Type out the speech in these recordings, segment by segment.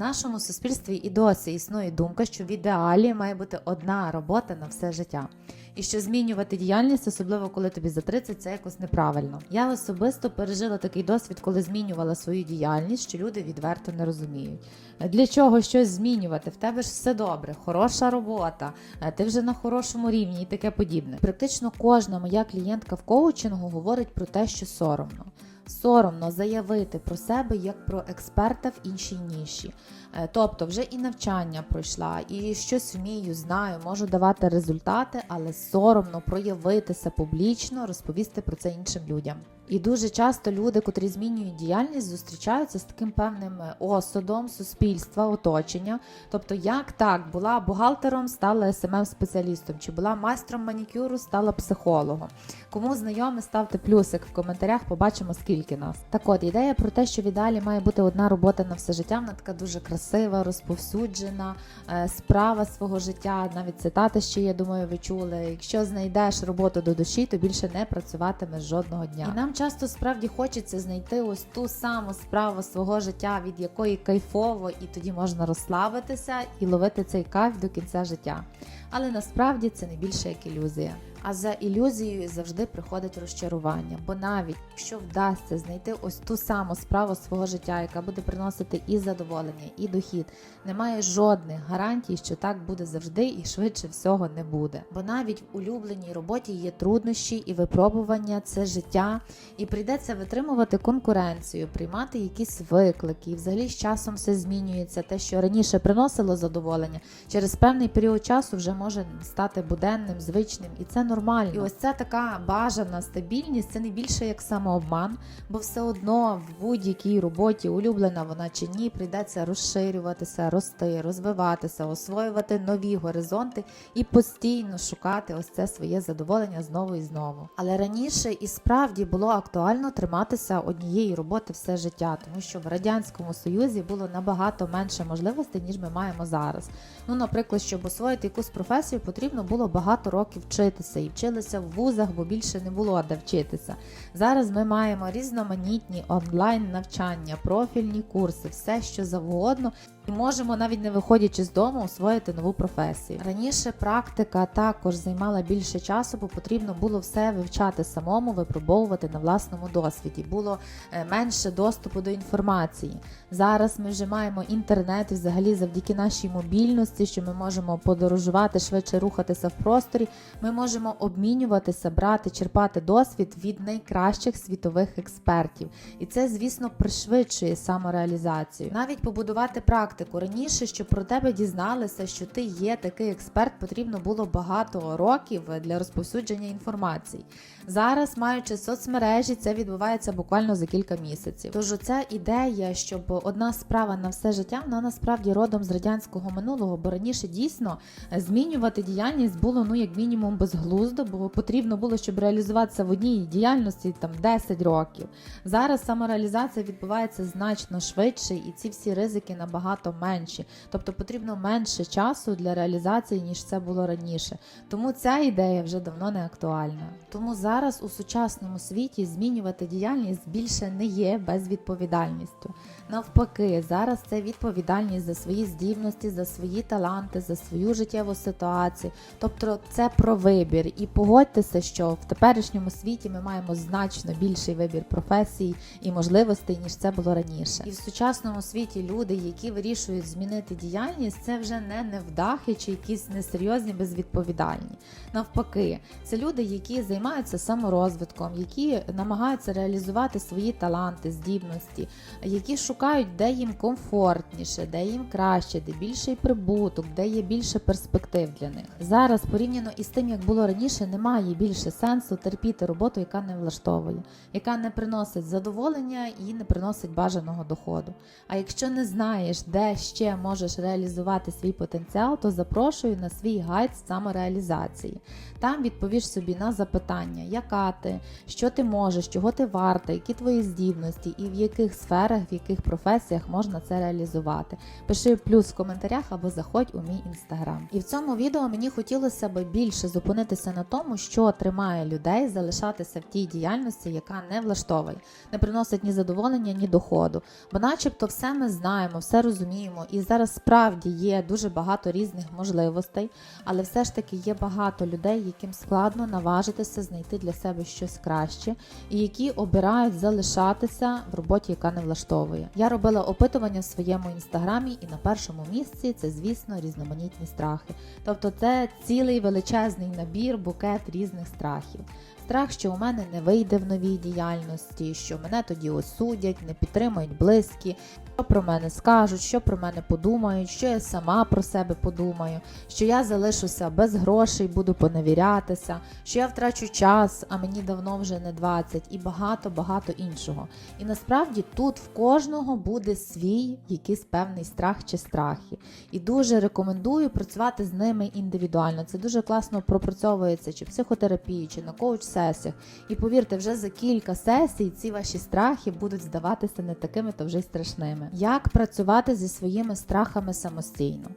Нашому суспільстві і досі існує думка, що в ідеалі має бути одна робота на все життя. І що змінювати діяльність, особливо коли тобі за 30, це якось неправильно. Я особисто пережила такий досвід, коли змінювала свою діяльність, що люди відверто не розуміють. Для чого щось змінювати? В тебе ж все добре, хороша робота, е, ти вже на хорошому рівні і таке подібне. Практично кожна моя клієнтка в коучингу говорить про те, що соромно. Соромно заявити про себе як про експерта в іншій ніші. Е, Тобто, вже і навчання пройшла, і щось вмію, знаю, можу давати результати, але соромно проявитися публічно, розповісти про це іншим людям. І дуже часто люди, котрі змінюють діяльність, зустрічаються з таким певним е, осудом суспільства, оточення. Тобто, як так була бухгалтером, стала смм спеціалістом чи була майстром манікюру, стала психологом. Кому знайомий, ставте плюсик в коментарях, побачимо скільки нас. Так от ідея про те, що в ідеалі має бути одна робота на все життя, вона така дуже красива, розповсюджена, е, справа свого життя. Навіть цитати ще я думаю, ви чули. Якщо знайдеш роботу до душі, то більше не працюватимеш жодного дня. І нам часто справді хочеться знайти ось ту саму справу свого життя, від якої кайфово, і тоді можна розслабитися і ловити цей кайф до кінця життя. Але насправді це не більше як ілюзія. А за ілюзією завжди приходить розчарування, бо навіть якщо вдасться знайти ось ту саму справу свого життя, яка буде приносити і задоволення, і дохід, немає жодних гарантій, що так буде завжди і швидше всього не буде. Бо навіть в улюбленій роботі є труднощі і випробування, це життя, і прийдеться витримувати конкуренцію, приймати якісь виклики. І взагалі з часом все змінюється. Те, що раніше приносило задоволення, через певний період часу вже може стати буденним, звичним, і це нормально. І ось ця така бажана стабільність це не більше як самообман, бо все одно в будь-якій роботі, улюблена вона чи ні, прийдеться розширюватися, рости, розвиватися, освоювати нові горизонти і постійно шукати ось це своє задоволення знову і знову. Але раніше і справді було актуально триматися однієї роботи все життя, тому що в радянському союзі було набагато менше можливостей, ніж ми маємо зараз. Ну, наприклад, щоб освоїти якусь професію, потрібно було багато років вчитися і вчилися в вузах, бо більше не було де вчитися. Зараз ми маємо різноманітні онлайн навчання, профільні курси, все що завгодно. І можемо навіть не виходячи з дому освоїти нову професію. Раніше практика також займала більше часу, бо потрібно було все вивчати самому, випробовувати на власному досвіді. Було е, менше доступу до інформації. Зараз ми вже маємо інтернет і взагалі завдяки нашій мобільності, що ми можемо подорожувати, швидше рухатися в просторі. Ми можемо обмінюватися, брати, черпати досвід від найкращих світових експертів. І це, звісно, пришвидшує самореалізацію. Навіть побудувати практику раніше, щоб про тебе дізналися, що ти є такий експерт, потрібно було багато років для розповсюдження інформації. Зараз, маючи соцмережі, це відбувається буквально за кілька місяців. Тож ця ідея, щоб одна справа на все життя, вона насправді родом з радянського минулого, бо раніше дійсно змінювати діяльність було ну як мінімум безглуздо, бо потрібно було, щоб реалізуватися в одній діяльності там 10 років. Зараз самореалізація відбувається значно швидше, і ці всі ризики набагато менші. Тобто потрібно менше часу для реалізації, ніж це було раніше. Тому ця ідея вже давно не актуальна. Тому зараз у сучасному світі змінювати діяльність більше не є безвідповідальністю. Навпаки, зараз це відповідальність за свої здібності, за свої таланти, за свою життєву ситуацію. Тобто це про вибір. І погодьтеся, що в теперішньому світі ми маємо значно більший вибір професій і можливостей, ніж це було раніше. І в сучасному світі люди, які вирішують змінити діяльність, це вже не невдахи чи якісь несерйозні, безвідповідальні. Навпаки, це люди, які займаються саморозвитком, які намагаються реалізувати свої таланти, здібності, які шукають, де їм комфортніше, де їм краще, де більший прибуток, де є більше перспектив для них. Зараз, порівняно із тим, як було раніше, немає більше сенсу терпіти роботу, яка не влаштовує, яка не приносить задоволення і не приносить бажаного доходу. А якщо не знаєш, де ще можеш реалізувати свій потенціал, то запрошую на свій гайд з самореалізації. Там відповіш собі на запитання, яка ти, що ти можеш, чого ти варта, які твої здібності і в яких сферах, в яких професіях можна це реалізувати. Пиши плюс в коментарях або заходь у мій інстаграм. І в цьому відео мені хотілося би більше зупинитися на тому, що тримає людей залишатися в тій діяльності, яка не влаштовує, не приносить ні задоволення, ні доходу. Бо, начебто, все ми знаємо, все розуміємо. Розуміємо, і зараз справді є дуже багато різних можливостей, але все ж таки є багато людей, яким складно наважитися знайти для себе щось краще, і які обирають залишатися в роботі, яка не влаштовує. Я робила опитування в своєму інстаграмі, і на першому місці це, звісно, різноманітні страхи. Тобто, це цілий величезний набір, букет різних страхів. Страх, що у мене не вийде в новій діяльності, що мене тоді осудять, не підтримують близькі, що про мене скажуть, що про мене подумають, що я сама про себе подумаю, що я залишуся без грошей, буду поневірятися, що я втрачу час, а мені давно вже не 20, і багато-багато іншого. І насправді тут в кожного буде свій якийсь певний страх чи страхи. І дуже рекомендую працювати з ними індивідуально. Це дуже класно пропрацьовується чи психотерапії, чи на коуч-сесіях. І повірте, вже за кілька сесій ці ваші страхи будуть здаватися не такими то вже й страшними. Як працювати зі своїми страхами самостійно?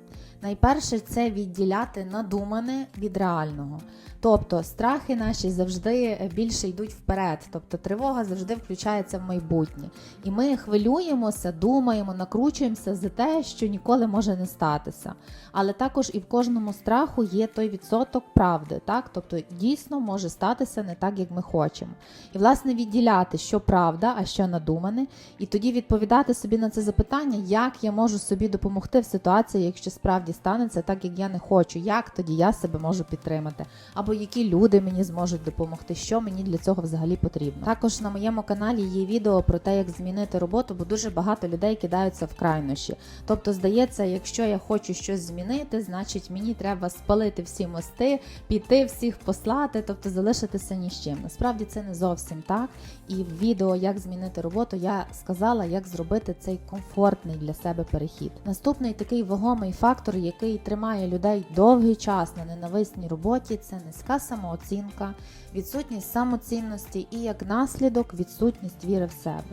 Найперше це відділяти надумане від реального. Тобто страхи наші завжди більше йдуть вперед, тобто тривога завжди включається в майбутнє. І ми хвилюємося, думаємо, накручуємося за те, що ніколи може не статися. Але також і в кожному страху є той відсоток правди, так? Тобто дійсно може статися не так, як ми хочемо. І власне відділяти, що правда, а що надумане, і тоді відповідати собі на це запитання, як я можу собі допомогти в ситуації, якщо справді станеться так, як я не хочу, як тоді я себе можу підтримати, або які люди мені зможуть допомогти, що мені для цього взагалі потрібно. Також на моєму каналі є відео про те, як змінити роботу, бо дуже багато людей кидаються в крайнощі. Тобто, здається, якщо я хочу щось змінити, значить мені треба спалити всі мости, піти всіх послати, тобто залишитися ні з чим. Насправді це не зовсім так. І в відео як змінити роботу я сказала, як зробити цей комфортний для себе перехід. Наступний такий вагомий фактор, який тримає людей довгий час на ненависній роботі, це низька самооцінка, відсутність самоцінності і як наслідок відсутність віри в себе.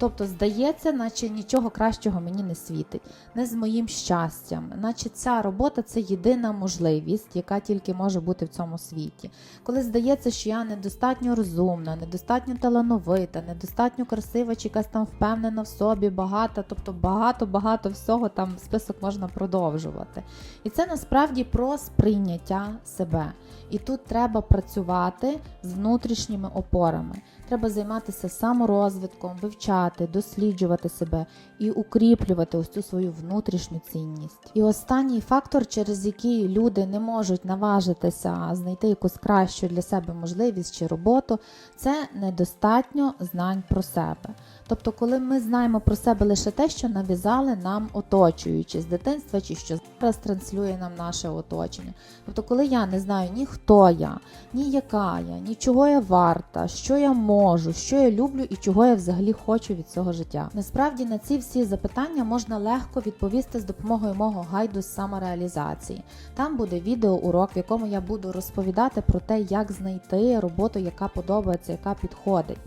Тобто, здається, наче нічого кращого мені не світить, не з моїм щастям, наче ця робота це єдина можливість, яка тільки може бути в цьому світі. Коли здається, що я недостатньо розумна, недостатньо талановита, недостатньо красива, чи якась там впевнена в собі, багата, тобто багато-багато всього там список можна продовжувати. І це насправді про сприйняття себе. І тут треба працювати з внутрішніми опорами. Треба займатися саморозвитком, вивчати, досліджувати себе і укріплювати ось цю свою внутрішню цінність. І останній фактор, через який люди не можуть наважитися знайти якусь кращу для себе можливість чи роботу, це недостатньо знань про себе. Тобто, коли ми знаємо про себе лише те, що нав'язали нам оточуючи з дитинства, чи що зараз транслює нам наше оточення. Тобто, коли я не знаю ні хто я, ні яка я, ні чого я варта, що я можу, що я люблю і чого я взагалі хочу від цього життя. Насправді на ці всі запитання можна легко відповісти з допомогою мого гайду з самореалізації. Там буде відеоурок, в якому я буду розповідати про те, як знайти роботу, яка подобається, яка підходить.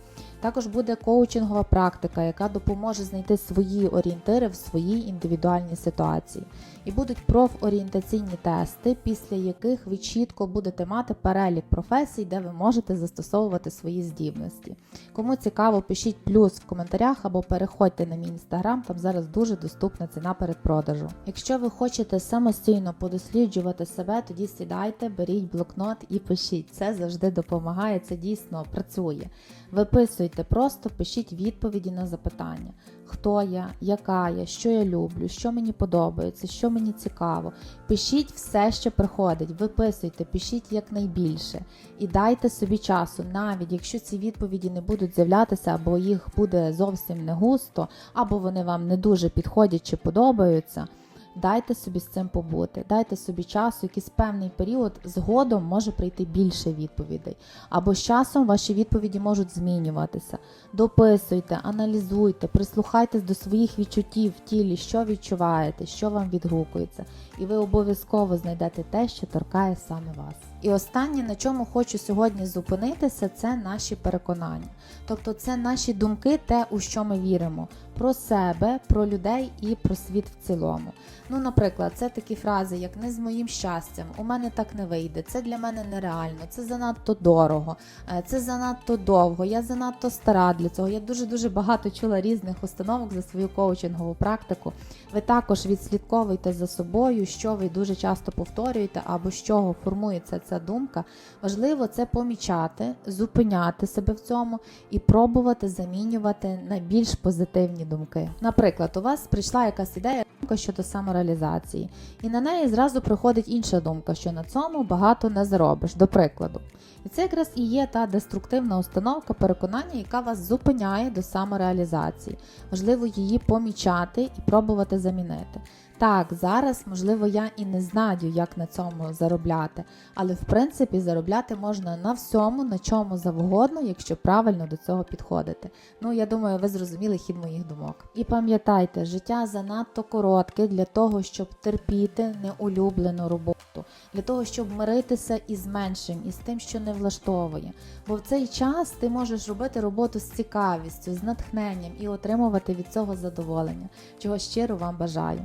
Також буде коучингова практика, яка допоможе знайти свої орієнтири в своїй індивідуальній ситуації. І будуть профорієнтаційні тести, після яких ви чітко будете мати перелік професій, де ви можете застосовувати свої здібності. Кому цікаво, пишіть плюс в коментарях або переходьте на мій інстаграм, там зараз дуже доступна ціна передпродажу. Якщо ви хочете самостійно подосліджувати себе, тоді сідайте, беріть блокнот і пишіть. Це завжди допомагає, це дійсно працює. Виписуйте просто, пишіть відповіді на запитання. Хто я, яка я, що я люблю, що мені подобається, що мені цікаво. Пишіть все, що приходить, виписуйте, пишіть якнайбільше. І дайте собі часу, навіть якщо ці відповіді не будуть з'являтися, або їх буде зовсім не густо, або вони вам не дуже підходять чи подобаються. Дайте собі з цим побути, дайте собі часу, якийсь певний період згодом може прийти більше відповідей. Або з часом ваші відповіді можуть змінюватися. Дописуйте, аналізуйте, прислухайтесь до своїх відчуттів в тілі, що відчуваєте, що вам відгукується, і ви обов'язково знайдете те, що торкає саме вас. І останнє, на чому хочу сьогодні зупинитися, це наші переконання. Тобто, це наші думки, те, у що ми віримо, про себе, про людей і про світ в цілому. Ну, наприклад, це такі фрази, як не з моїм щастям, у мене так не вийде, це для мене нереально, це занадто дорого, е, це занадто довго, я занадто стара для цього. Я дуже дуже багато чула різних установок за свою коучингову практику. Ви також відслідковуйте за собою, що ви дуже часто повторюєте, або з чого формується ця думка. Важливо це помічати, зупиняти себе в цьому і пробувати замінювати на більш позитивні думки. Наприклад, у вас прийшла якась ідея думка щодо самореалізації, і на неї зразу приходить інша думка, що на цьому багато не заробиш, до прикладу. І це якраз і є та деструктивна установка переконання, яка вас зупиняє до самореалізації. Важливо її помічати і пробувати замінити. Так, зараз, можливо, я і не знаю, як на цьому заробляти, але в принципі заробляти можна на всьому, на чому завгодно, якщо правильно до цього підходити. Ну, я думаю, ви зрозуміли хід моїх думок. І пам'ятайте, життя занадто коротке для того, щоб терпіти неулюблену роботу, для того, щоб миритися із меншим, із тим, що не влаштовує. Бо в цей час ти можеш робити роботу з цікавістю, з натхненням і отримувати від цього задоволення, чого щиро вам бажаю.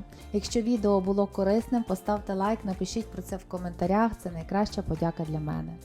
Якщо відео було корисним, поставте лайк, напишіть про це в коментарях. Це найкраща подяка для мене.